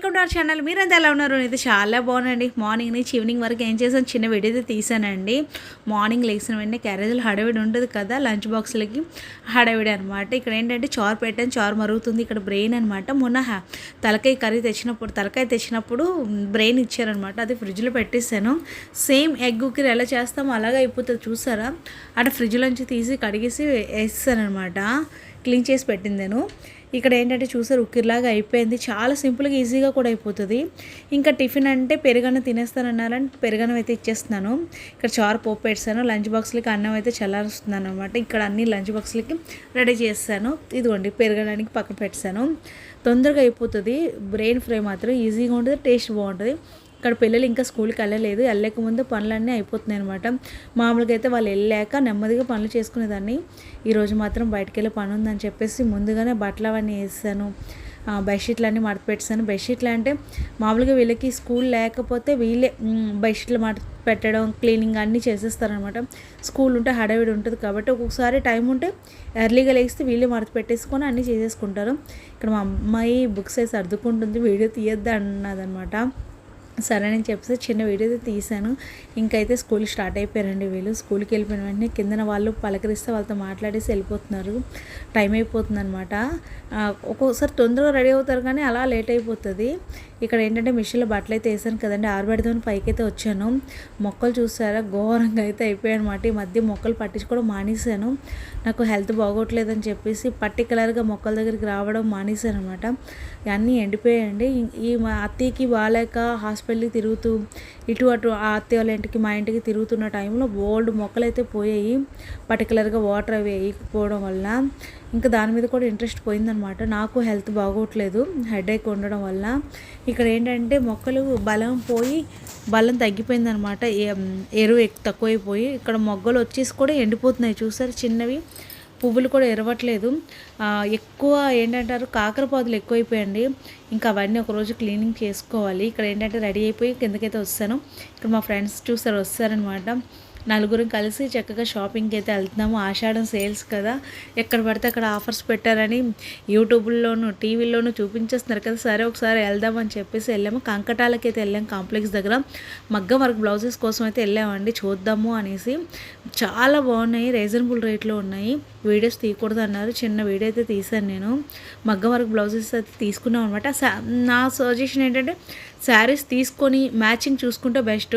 Welcome to our channel. మీరంతా ఎలా ఉన్నారు? ఇది చాలా బాగుందండి మార్నింగ్ నుంచి ఈవినింగ్ వరకు ఏం చేసాను చిన్న వీడియో అయితే తీసానండి మార్నింగ్ లేచిన వెంటనే క్యారేజీలు హడావిడి ఉంటుంది కదా లంచ్ బాక్స్లకి హడావిడి అనమాట ఇక్కడ ఏంటంటే చారు పెట్టాను. చారు మరుగుతుంది. ఇక్కడ బ్రెయిన్ అనమాట మొన్న తలకాయ కర్రీ తెచ్చినప్పుడు తలకాయ తెచ్చినప్పుడు బ్రెయిన్ ఇచ్చారనమాట అది ఫ్రిడ్జ్లో పెట్టేశాను. సేమ్ ఎగ్ ఉక్కిరి ఎలా చేస్తామో అలాగే అయిపోతుంది. చూసారా? అటు ఫ్రిడ్జ్లోంచి తీసి కడిగేసి వేస్తానమాట క్లీన్ చేసి పెట్టింది నేను. ఇక్కడ ఏంటంటే చూసారు ఉక్కిరిలాగా అయిపోయింది. చాలా సింపుల్గా ఈజీగా కూడా అయిపోతుంది. ఇంకా టిఫిన్ అంటే పెరుగన్నం తినేస్తానన్నారని పెరుగన్నం అయితే ఇచ్చేస్తున్నాను. ఇక్కడ చారు పోపు పెట్టాను లంచ్ బాక్స్లకి అన్నం అయితే చల్లారుస్తున్నాను అనమాట ఇక్కడ అన్ని లంచ్ బాక్స్లకి రెడీ చేస్తాను. ఇదిగోండి పెరగడానికి పక్కన పెట్టాను తొందరగా అయిపోతుంది. బ్రెయిన్ ఫ్రై మాత్రం ఈజీగా ఉంటుంది టేస్ట్ బాగుంటుంది. ఇక్కడ పిల్లలు ఇంకా స్కూల్కి వెళ్ళలేదు. వెళ్ళక ముందు పనులన్నీ అయిపోతున్నాయి అనమాట మామూలుగా అయితే వాళ్ళు వెళ్ళాక నెమ్మదిగా పనులు చేసుకునేదాన్ని. ఈరోజు మాత్రం బయటకు వెళ్ళే పని ఉందని చెప్పేసి ముందుగానే బట్టలు అవన్నీ వేసాను. బెడ్షీట్లు అన్నీ మడత పెట్టాను బెడ్షీట్లు అంటే మామూలుగా వీళ్ళకి స్కూల్ లేకపోతే వీళ్ళే బెడ్షీట్లు మడత పెట్టడం క్లీనింగ్ అన్నీ చేసేస్తారనమాట స్కూల్ ఉంటే హడావిడి ఉంటుంది కాబట్టి ఒక్కొక్కసారి టైం ఉంటే ఎర్లీగా లేస్తే వీళ్ళే మడత పెట్టేసుకొని అన్నీ చేసేసుకుంటారు. ఇక్కడ మా అమ్మాయి బుక్స్ వేసి సర్దుకుంటుంది. వీడియో తీయద్దు అన్నదనమాట సరే అని చెప్పేసి చిన్న వీడియో అయితే తీశాను. ఇంకైతే స్కూల్ స్టార్ట్ అయిపోయారండి వీళ్ళు. స్కూల్కి వెళ్ళిపోయిన వెంటనే కిందన వాళ్ళు పలకరిస్తే వాళ్ళతో మాట్లాడేసి వెళ్ళిపోతున్నారు. టైం అయిపోతుంది అనమాట ఒక్కొక్కసారి తొందరగా రెడీ అవుతారు కానీ అలా లేట్ అయిపోతుంది. ఇక్కడ ఏంటంటే మిషన్లో బట్టలు అయితే వేసాను కదండి. ఆరబెడదామని పైకి అయితే వచ్చాను. మొక్కలు చూసారా? ఘోరంగా అయితే అయిపోయాను అనమాట ఈ మధ్య మొక్కలు పట్టించుకోవడం మానేశాను. నాకు హెల్త్ బాగోట్లేదని చెప్పేసి పర్టికులర్గా మొక్కల దగ్గరికి రావడం మానేశాను అనమాట అన్నీ ఎండిపోయాయండి. ఈ- ఈ మా అత్తయ్యకి బాగాలేక పెళ్ళి తిరుగుతూ ఇటు అటు ఆ అత్తే వాళ్ళ ఇంటికి మా ఇంటికి తిరుగుతున్న టైంలో బోల్డ్ మొక్కలు అయితే పోయాయి పర్టికులర్గా వాటర్ అవి వేయకపోవడం వల్ల ఇంకా దాని మీద కూడా ఇంట్రెస్ట్ పోయిందనమాట నాకు హెల్త్ బాగోట్లేదు హెడేక్ ఉండడం వల్ల ఇక్కడ ఏంటంటే మొక్కలు బలం పోయి బలం తగ్గిపోయిందనమాట ఎరువు తక్కువైపోయి ఇక్కడ మొగ్గలు వచ్చేసి కూడా ఎండిపోతున్నాయి. చూసారు చిన్నవి? పువ్వులు కూడా ఎరవట్లేదు. ఎక్కువ ఏంటంటారు కాకరపాదులు ఎక్కువైపోయండి. ఇంకా అవన్నీ ఒకరోజు క్లీనింగ్ చేసుకోవాలి. ఇక్కడ ఏంటంటే రెడీ అయిపోయి కిందకైతే వస్తాను. ఇక్కడ మా ఫ్రెండ్స్ చూసారు వస్తారనమాట నలుగురం కలిసి చక్కగా షాపింగ్కి అయితే వెళ్తున్నాము. ఆషాఢం సేల్స్ కదా. ఎక్కడ పడితే అక్కడ ఆఫర్స్ పెట్టారని యూట్యూబ్లోనూ టీవీలోనూ చూపించేస్తున్నారు కదా. సరే ఒకసారి వెళ్దామని చెప్పేసి వెళ్ళాము. కంకటాలకి అయితే వెళ్ళాం కాంప్లెక్స్ దగ్గర. మగ్గం వర్క్ బ్లౌజెస్ కోసం అయితే వెళ్ళామండి. చూద్దాము అనేసి. చాలా బాగున్నాయి రీజనబుల్ రేట్లో ఉన్నాయి. వీడియోస్ తీయకూడదు అన్నారు చిన్న వీడియో అయితే తీశాను నేను. మగ్గం వర్క్ బ్లౌజెస్ అయితే తీసుకున్నాం అనమాట నా సజెషన్ ఏంటంటే శారీస్ తీసుకొని మ్యాచింగ్ చూసుకుంటే బెస్ట్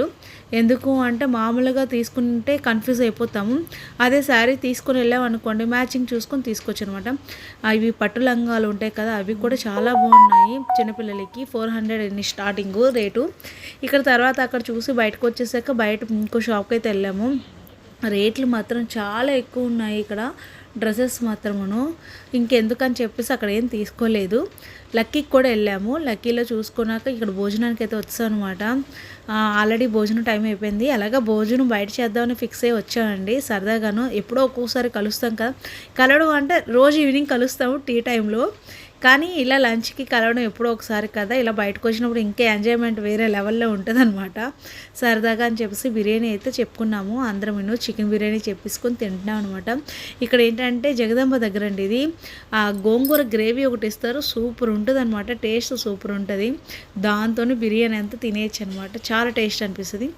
ఎందుకు అంటే మామూలుగా తీసుకుంటే కన్ఫ్యూజ్ అయిపోతాము. అదే శారీ తీసుకొని వెళ్ళాం అనుకోండి మ్యాచింగ్ చూసుకొని తీసుకోవచ్చు అనమాట అవి పట్టు లంగాలు ఉంటాయి కదా అవి కూడా చాలా బాగున్నాయి చిన్నపిల్లలకి. Four hundred starting rate. ఇక్కడ తర్వాత అక్కడ చూసి బయటకు వచ్చేసాక బయట ఇంకో షాప్కి అయితే వెళ్ళాము. రేట్లు మాత్రం చాలా ఎక్కువ ఉన్నాయి ఇక్కడ. డ్రెస్సెస్ మాత్రమును. ఇంకెందుకని చెప్పేసి అక్కడ ఏం తీసుకోలేదు. లక్కీకి కూడా వెళ్ళాము. లక్కీలో చూసుకున్నాక ఇక్కడ భోజనానికి అయితే వచ్చాం అనమాట ఆల్రెడీ భోజనం టైం అయిపోయింది. అలాగ భోజనం బయట చేద్దామని ఫిక్స్ అయ్యి వచ్చామండి. సరదాగాను ఎప్పుడో ఒక్కోసారి కలుస్తాం కదా. కలవడం అంటే రోజు ఈవినింగ్ కలుస్తాము టీ టైంలో కానీ ఇలా లంచ్కి కలవడం ఎప్పుడో ఒకసారి కదా ఇలా బయటకు వచ్చినప్పుడు ఇంకా ఎంజాయ్మెంట్ వేరే లెవెల్లో ఉంటుందన్నమాట. సరదాగా అని చెప్పేసి బిర్యానీ అయితే చెప్పుకున్నాము. అందరం నేను చికెన్ బిర్యానీ చెప్పేసుకొని తింటున్నాం అనమాట ఇక్కడ ఏంటంటే జగదంబ దగ్గర అండి ఇది. ఆ గోంగూర గ్రేవీ ఒకటి ఇస్తారు. సూపర్ ఉంటుంది అనమాట టేస్ట్ సూపర్ ఉంటుంది. దాంతో బిర్యానీ అంతా తినేయచ్చు అనమాట చాలా టేస్ట్ అనిపిస్తుంది.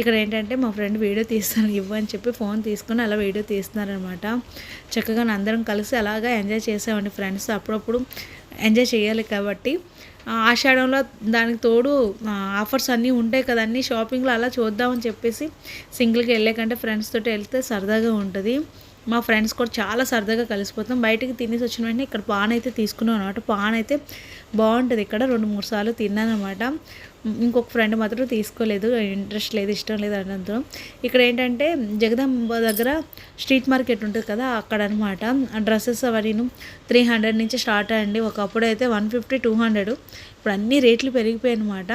ఇక్కడ ఏంటంటే మా ఫ్రెండ్ వీడియో తీస్తాను ఇవ్వని చెప్పి ఫోన్ తీసుకొని అలా వీడియో తీస్తున్నారనమాట చక్కగా అందరం కలిసి అలాగా ఎంజాయ్ చేసామండి ఫ్రెండ్స్. అప్పుడప్పుడు ఎంజాయ్ చేయాలి కాబట్టి ఆషాఢంలో దానికి తోడు ఆఫర్స్ అన్నీ ఉంటాయి కదన్నీ షాపింగ్లో అలా చూద్దామని చెప్పేసి సింగిల్గా వెళ్ళే కంటే ఫ్రెండ్స్ తోటి వెళ్తే సరదాగా ఉంటుంది. మా ఫ్రెండ్స్ కూడా చాలా సరదాగా కలిసిపోతాం. బయటికి తినేసి వచ్చిన వెంటనే ఇక్కడ పాన్ అయితే తీసుకున్నాం అనమాట పాన్ అయితే బాగుంటుంది ఇక్కడ. రెండు మూడు సార్లు తిన్నాను అనమాట ఇంకొక ఫ్రెండ్ మాత్రం తీసుకోలేదు. ఇంట్రెస్ట్ లేదు ఇష్టం లేదు అన్నంతో ఇక్కడ ఏంటంటే జగదాంబ దగ్గర స్ట్రీట్ మార్కెట్ ఉంటుంది కదా అక్కడ అనమాట డ్రెస్సెస్ అవన్నీ త్రీ హండ్రెడ్ నుంచి స్టార్ట్ అయ్యండి. ఒకప్పుడు అయితే వన్ ఫిఫ్టీ టూ హండ్రెడ్ ఇప్పుడు అన్ని రేట్లు పెరిగిపోయాయి అనమాట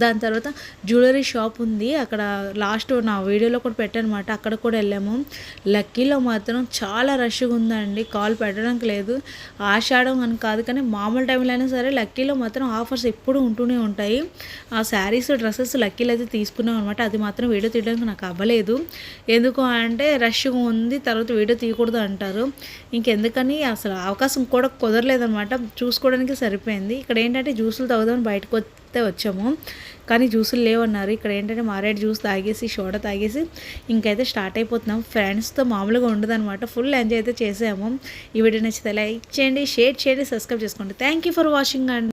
దాని తర్వాత జ్యువెలరీ షాప్ ఉంది. అక్కడ లాస్ట్ నా వీడియోలో కూడా పెట్టానమాట. అక్కడ కూడా వెళ్ళాము. లక్కీలో మాత్రం చాలా రష్గా ఉందండి. కాల్ పెట్టడానికి లేదు. ఆషాఢం అని కాదు కానీ మామూలు టైంలో అయినా సరే లక్కీలో మాత్రం ఆఫర్స్ ఎప్పుడు ఉంటూనే ఉంటాయి. ఆ శారీస్ డ్రెస్సెస్ లక్కీలో అయితే తీసుకున్నాం అనమాట అది మాత్రం వీడియో తీయడానికి నాకు అవ్వలేదు. ఎందుకు అంటే రష్గా ఉంది. తర్వాత వీడియో తీయకూడదు అంటారు. ఇంకెందుకని అసలు అవకాశం కూడా కుదరలేదనమాట చూసుకోవడానికి సరిపోయింది. ఇక్కడ ఏంటంటే జ్యూసులు తాగుదామని బయటకు చెప్తే వచ్చాము. కానీ జ్యూసులు లేవన్నారు. ఇక్కడ ఏంటంటే మారేడు జ్యూస్ తాగేసి షోడ తాగేసి ఇంకైతే స్టార్ట్ అయిపోతున్నాం. ఫ్రెండ్స్తో మామూలుగా ఉండదన్నమాట. ఫుల్ ఎంజాయ్ అయితే చేసాము. ఈ వీడియో నచ్చితే లైక్ చేయండి షేర్ చేయండి సబ్స్క్రైబ్ చేసుకోండి. థ్యాంక్ యూ ఫర్ వాచింగ్ అండి